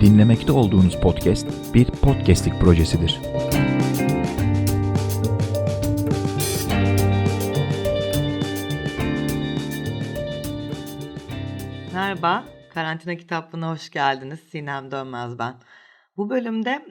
Dinlemekte olduğunuz podcast bir podcastlik projesidir. Merhaba, Karantina Kitaplığı'na hoş geldiniz. Sinem Dönmez ben. Bu bölümde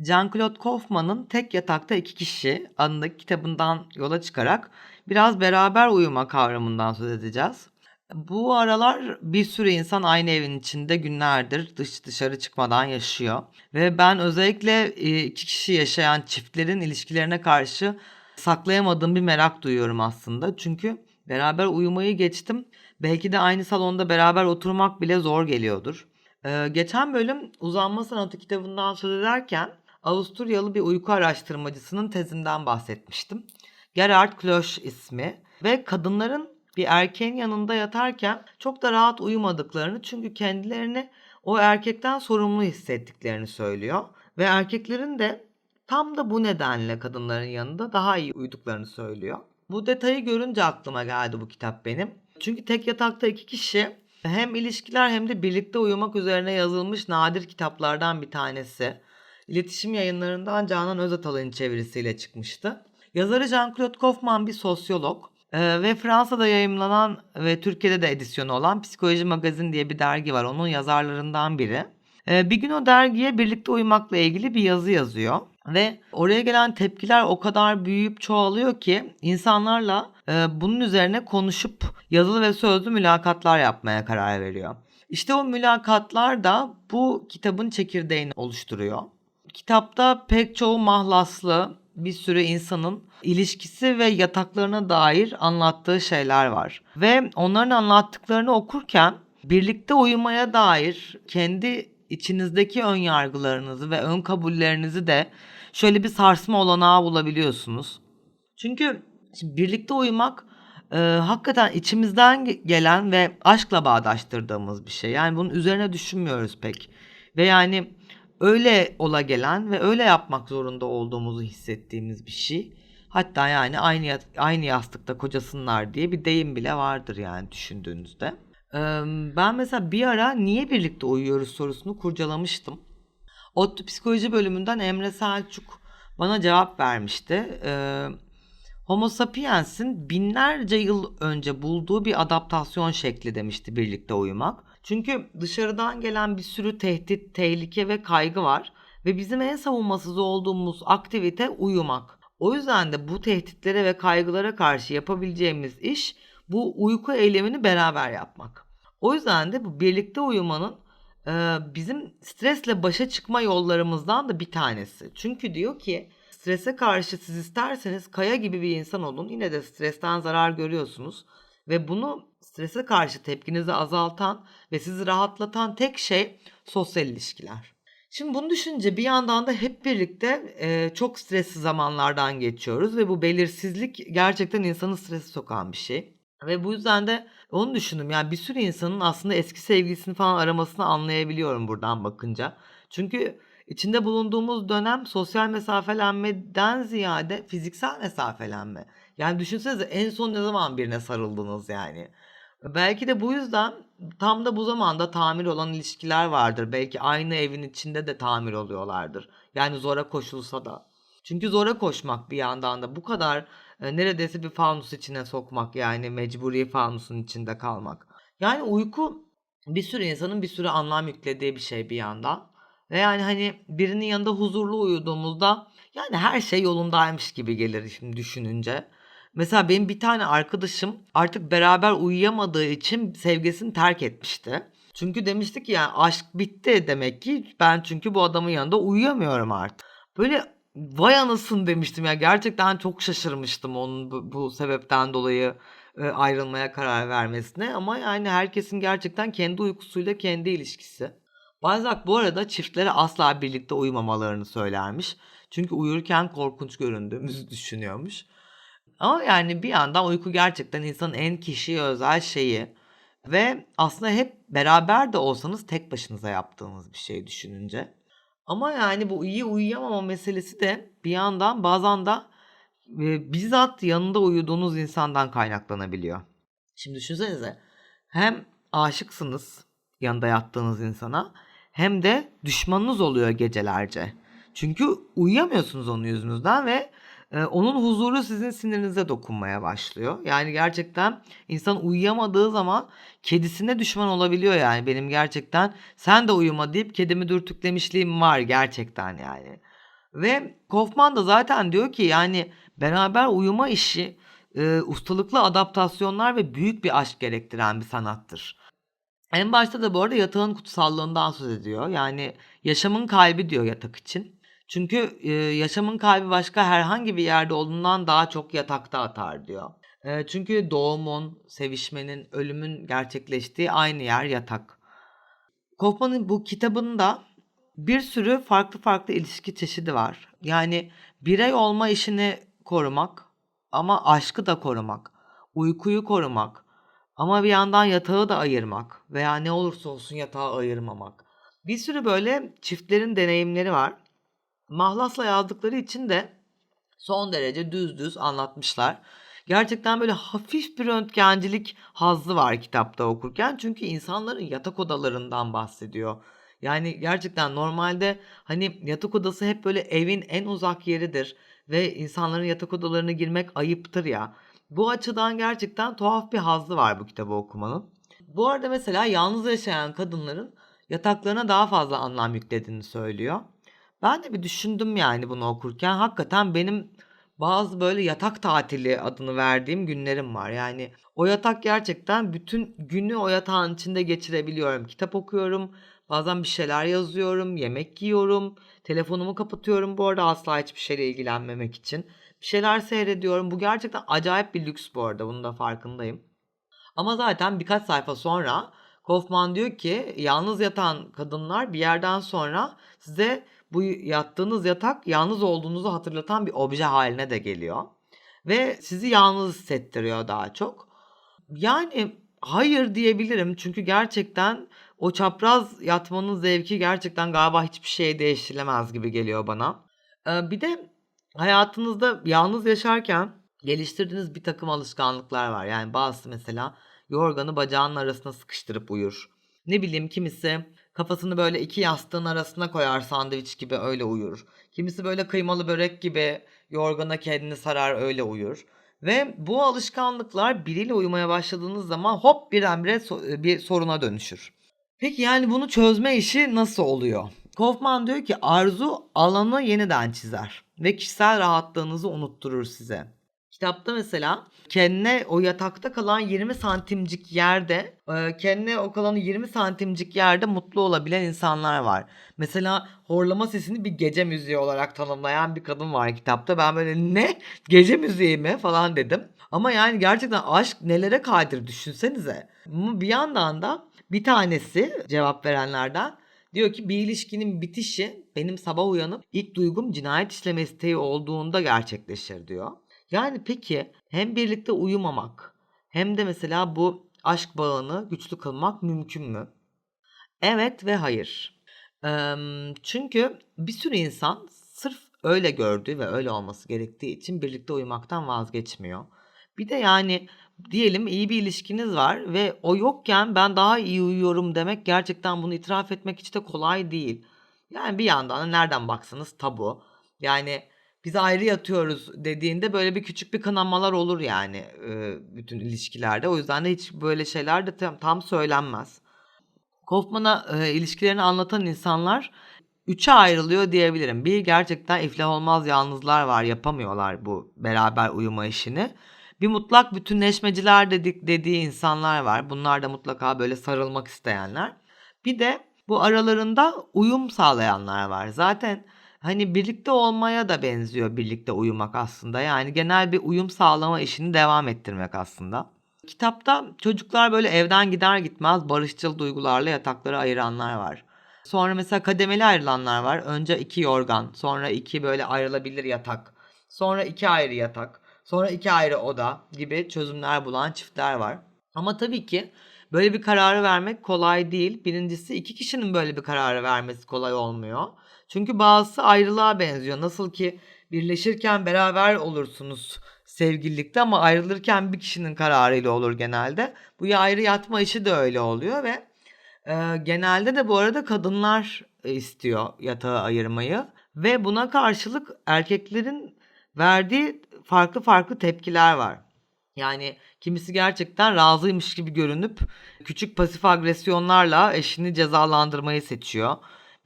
Jean-Claude Kaufman'ın Tek Yatakta İki Kişi adındaki kitabından yola çıkarak biraz beraber uyuma kavramından söz edeceğiz. Bu aralar bir sürü insan aynı evin içinde günlerdir dış dışarı çıkmadan yaşıyor. Ve ben özellikle e, iki kişi yaşayan çiftlerin ilişkilerine karşı saklayamadığım bir merak duyuyorum aslında. Çünkü beraber uyumayı geçtim. Belki de aynı salonda beraber oturmak bile zor geliyordur. Ee, geçen bölüm Uzanma Sanatı kitabından söz ederken Avusturyalı bir uyku araştırmacısının tezinden bahsetmiştim. Gerhard Klosch ismi ve kadınların bir erkeğin yanında yatarken çok da rahat uyumadıklarını çünkü kendilerini o erkekten sorumlu hissettiklerini söylüyor. Ve erkeklerin de tam da bu nedenle kadınların yanında daha iyi uyuduklarını söylüyor. Bu detayı görünce aklıma geldi bu kitap benim. Çünkü tek yatakta iki kişi hem ilişkiler hem de birlikte uyumak üzerine yazılmış nadir kitaplardan bir tanesi. İletişim yayınlarından Canan Özatal'ın çevirisiyle çıkmıştı. Yazarı Jean-Claude Kaufman bir sosyolog ve Fransa'da yayımlanan ve Türkiye'de de edisyonu olan Psikoloji Magazin diye bir dergi var. Onun yazarlarından biri. Ee, bir gün o dergiye birlikte uyumakla ilgili bir yazı yazıyor. Ve oraya gelen tepkiler o kadar büyüyüp çoğalıyor ki insanlarla e, bunun üzerine konuşup yazılı ve sözlü mülakatlar yapmaya karar veriyor. İşte o mülakatlar da bu kitabın çekirdeğini oluşturuyor. Kitapta pek çoğu mahlaslı bir sürü insanın ilişkisi ve yataklarına dair anlattığı şeyler var. Ve onların anlattıklarını okurken birlikte uyumaya dair kendi içinizdeki ön yargılarınızı ve ön kabullerinizi de şöyle bir sarsma olanağı bulabiliyorsunuz. Çünkü birlikte uyumak e, hakikaten içimizden gelen ve aşkla bağdaştırdığımız bir şey. Yani bunun üzerine düşünmüyoruz pek. Ve yani öyle ola gelen ve öyle yapmak zorunda olduğumuzu hissettiğimiz bir şey. Hatta yani aynı aynı yastıkta kocasınlar diye bir deyim bile vardır yani düşündüğünüzde. Ben mesela bir ara niye birlikte uyuyoruz sorusunu kurcalamıştım. ODTÜ Psikoloji bölümünden Emre Selçuk bana cevap vermişti. Homo sapiens'in binlerce yıl önce bulduğu bir adaptasyon şekli demişti birlikte uyumak. Çünkü dışarıdan gelen bir sürü tehdit, tehlike ve kaygı var ve bizim en savunmasız olduğumuz aktivite uyumak. O yüzden de bu tehditlere ve kaygılara karşı yapabileceğimiz iş bu uyku eylemini beraber yapmak. O yüzden de bu birlikte uyumanın e, bizim stresle başa çıkma yollarımızdan da bir tanesi. Çünkü diyor ki strese karşı siz isterseniz kaya gibi bir insan olun yine de stresten zarar görüyorsunuz. Ve bunu strese karşı tepkinizi azaltan ve sizi rahatlatan tek şey sosyal ilişkiler. Şimdi bunu düşününce bir yandan da hep birlikte e, çok stresli zamanlardan geçiyoruz ve bu belirsizlik gerçekten insanı strese sokan bir şey. Ve bu yüzden de onu düşündüm. Yani bir sürü insanın aslında eski sevgilisini falan aramasını anlayabiliyorum buradan bakınca. Çünkü içinde bulunduğumuz dönem sosyal mesafelenmeden ziyade fiziksel mesafelenme. Yani düşünsenize en son ne zaman birine sarıldınız yani. Belki de bu yüzden tam da bu zamanda tamir olan ilişkiler vardır. Belki aynı evin içinde de tamir oluyorlardır. Yani zora koşulsa da. Çünkü zora koşmak bir yandan da bu kadar e, neredeyse bir fanus içine sokmak yani mecburi fanusun içinde kalmak. Yani uyku bir sürü insanın bir sürü anlam yüklediği bir şey bir yandan. Ve yani hani birinin yanında huzurlu uyuduğumuzda yani her şey yolundaymış gibi gelir şimdi düşününce. Mesela benim bir tane arkadaşım artık beraber uyuyamadığı için sevgisini terk etmişti. Çünkü demiştik ki yani aşk bitti demek ki ben çünkü bu adamın yanında uyuyamıyorum artık. Böyle vay anasın demiştim ya gerçekten çok şaşırmıştım onun bu, bu sebepten dolayı e, ayrılmaya karar vermesine ama yani herkesin gerçekten kendi uykusuyla kendi ilişkisi. Balzac bu arada çiftlere asla birlikte uyumamalarını söylermiş. Çünkü uyurken korkunç göründüğümüzü düşünüyormuş. Ama yani bir yandan uyku gerçekten insanın en kişiye özel şeyi. Ve aslında hep beraber de olsanız tek başınıza yaptığınız bir şey düşününce. Ama yani bu iyi uyuyamama meselesi de bir yandan bazen de e, bizzat yanında uyuduğunuz insandan kaynaklanabiliyor. Şimdi düşünsenize hem aşıksınız yanında yattığınız insana hem de düşmanınız oluyor gecelerce. Çünkü uyuyamıyorsunuz onun yüzünüzden ve onun huzuru sizin sinirinize dokunmaya başlıyor. Yani gerçekten insan uyuyamadığı zaman kedisine düşman olabiliyor yani. Benim gerçekten sen de uyuma deyip kedimi dürtüklemişliğim var gerçekten yani. Ve Kaufman da zaten diyor ki yani beraber uyuma işi e, ustalıklı adaptasyonlar ve büyük bir aşk gerektiren bir sanattır. En başta da bu arada yatağın kutsallığından söz ediyor. Yani yaşamın kalbi diyor yatak için. Çünkü e, yaşamın kalbi başka herhangi bir yerde olduğundan daha çok yatakta atar diyor. E, çünkü doğumun, sevişmenin, ölümün gerçekleştiği aynı yer yatak. Kaufman'ın bu kitabında bir sürü farklı farklı ilişki çeşidi var. Yani birey olma işini korumak ama aşkı da korumak, uykuyu korumak ama bir yandan yatağı da ayırmak veya ne olursa olsun yatağı ayırmamak. Bir sürü böyle çiftlerin deneyimleri var. Mahlas'la yazdıkları için de son derece düz düz anlatmışlar. Gerçekten böyle hafif bir röntgencilik hazzı var kitapta okurken. Çünkü insanların yatak odalarından bahsediyor. Yani gerçekten normalde hani yatak odası hep böyle evin en uzak yeridir ve insanların yatak odalarına girmek ayıptır ya. Bu açıdan gerçekten tuhaf bir hazzı var bu kitabı okumanın. Bu arada mesela yalnız yaşayan kadınların yataklarına daha fazla anlam yüklediğini söylüyor. Ben de bir düşündüm yani bunu okurken. Hakikaten benim bazı böyle yatak tatili adını verdiğim günlerim var. Yani o yatak gerçekten bütün günü o yatağın içinde geçirebiliyorum. Kitap okuyorum, bazen bir şeyler yazıyorum, yemek yiyorum, telefonumu kapatıyorum bu arada asla hiçbir şeyle ilgilenmemek için. Bir şeyler seyrediyorum. Bu gerçekten acayip bir lüks bu arada. Bunun da farkındayım. Ama zaten birkaç sayfa sonra Kaufman diyor ki yalnız yatan kadınlar bir yerden sonra size bu yattığınız yatak yalnız olduğunuzu hatırlatan bir obje haline de geliyor. Ve sizi yalnız hissettiriyor daha çok. Yani hayır diyebilirim çünkü gerçekten o çapraz yatmanın zevki gerçekten galiba hiçbir şeye değiştirilemez gibi geliyor bana. Ee, bir de hayatınızda yalnız yaşarken geliştirdiğiniz bir takım alışkanlıklar var. Yani bazısı mesela yorganı bacağının arasına sıkıştırıp uyur. Ne bileyim kimisi kafasını böyle iki yastığın arasına koyar sandviç gibi öyle uyur. Kimisi böyle kıymalı börek gibi yorgana kendini sarar öyle uyur. Ve bu alışkanlıklar biriyle uyumaya başladığınız zaman hop birdenbire so- bir soruna dönüşür. Peki yani bunu çözme işi nasıl oluyor? Kaufman diyor ki arzu alanı yeniden çizer ve kişisel rahatlığınızı unutturur size. Kitapta mesela kendine o yatakta kalan 20 santimcik yerde e, kendine o kalan 20 santimcik yerde mutlu olabilen insanlar var. Mesela horlama sesini bir gece müziği olarak tanımlayan bir kadın var kitapta. Ben böyle ne gece müziği mi falan dedim. Ama yani gerçekten aşk nelere kadir düşünsenize. Bir yandan da bir tanesi cevap verenlerden diyor ki bir ilişkinin bitişi benim sabah uyanıp ilk duygum cinayet işleme isteği olduğunda gerçekleşir diyor. Yani peki hem birlikte uyumamak hem de mesela bu aşk bağını güçlü kılmak mümkün mü? Evet ve hayır. Çünkü bir sürü insan sırf öyle gördüğü ve öyle olması gerektiği için birlikte uyumaktan vazgeçmiyor. Bir de yani diyelim iyi bir ilişkiniz var ve o yokken ben daha iyi uyuyorum demek gerçekten bunu itiraf etmek hiç de kolay değil. Yani bir yandan da nereden baksanız tabu. Yani biz ayrı yatıyoruz dediğinde böyle bir küçük bir kınamalar olur yani bütün ilişkilerde. O yüzden de hiç böyle şeyler de tam, tam söylenmez. Kaufman'a e, ilişkilerini anlatan insanlar üçe ayrılıyor diyebilirim. Bir gerçekten iflah olmaz yalnızlar var yapamıyorlar bu beraber uyuma işini. Bir mutlak bütünleşmeciler dedik dediği insanlar var. Bunlar da mutlaka böyle sarılmak isteyenler. Bir de bu aralarında uyum sağlayanlar var. Zaten hani birlikte olmaya da benziyor birlikte uyumak aslında. Yani genel bir uyum sağlama işini devam ettirmek aslında. Kitapta çocuklar böyle evden gider gitmez barışçıl duygularla yatakları ayıranlar var. Sonra mesela kademeli ayrılanlar var. Önce iki yorgan, sonra iki böyle ayrılabilir yatak, sonra iki ayrı yatak, sonra iki ayrı oda gibi çözümler bulan çiftler var. Ama tabii ki böyle bir kararı vermek kolay değil. Birincisi iki kişinin böyle bir kararı vermesi kolay olmuyor. Çünkü bazısı ayrılığa benziyor. Nasıl ki birleşirken beraber olursunuz sevgililikte ama ayrılırken bir kişinin kararıyla olur genelde. Bu ayrı yatma işi de öyle oluyor ve Eee, genelde de bu arada kadınlar, eee, istiyor yatağı ayırmayı ve buna karşılık erkeklerin verdiği farklı farklı tepkiler var. Yani kimisi gerçekten razıymış gibi görünüp küçük pasif agresyonlarla eşini cezalandırmayı seçiyor.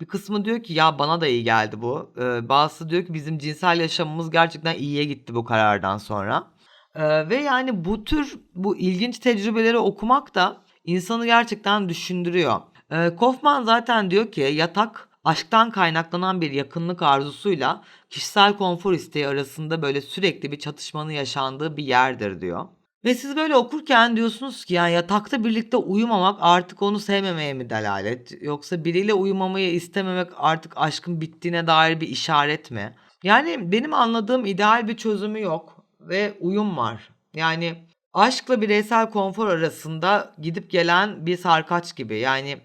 Bir kısmı diyor ki ya bana da iyi geldi bu. Eee, bazısı diyor ki bizim cinsel yaşamımız gerçekten iyiye gitti bu karardan sonra. Eee, ve yani bu tür bu ilginç tecrübeleri okumak da insanı gerçekten düşündürüyor. Eee, Kaufman zaten diyor ki yatak aşktan kaynaklanan bir yakınlık arzusuyla kişisel konfor isteği arasında böyle sürekli bir çatışmanın yaşandığı bir yerdir diyor. Ve siz böyle okurken diyorsunuz ki yani yatakta birlikte uyumamak artık onu sevmemeye mi delalet? Yoksa biriyle uyumamayı istememek artık aşkın bittiğine dair bir işaret mi? Yani benim anladığım ideal bir çözümü yok ve uyum var. Yani aşkla bireysel konfor arasında gidip gelen bir sarkaç gibi. Yani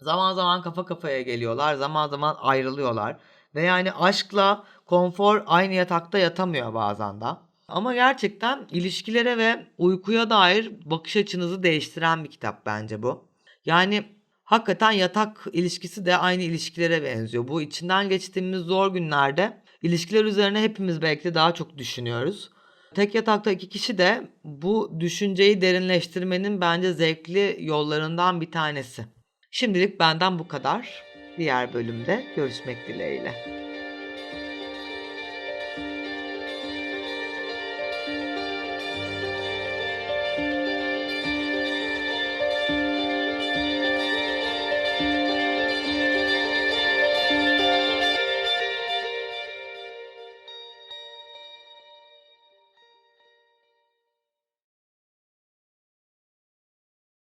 zaman zaman kafa kafaya geliyorlar, zaman zaman ayrılıyorlar. Ve yani aşkla konfor aynı yatakta yatamıyor bazen de. Ama gerçekten ilişkilere ve uykuya dair bakış açınızı değiştiren bir kitap bence bu. Yani hakikaten yatak ilişkisi de aynı ilişkilere benziyor. Bu içinden geçtiğimiz zor günlerde ilişkiler üzerine hepimiz belki de daha çok düşünüyoruz. Tek yatakta iki kişi de bu düşünceyi derinleştirmenin bence zevkli yollarından bir tanesi. Şimdilik benden bu kadar. Diğer bölümde görüşmek dileğiyle.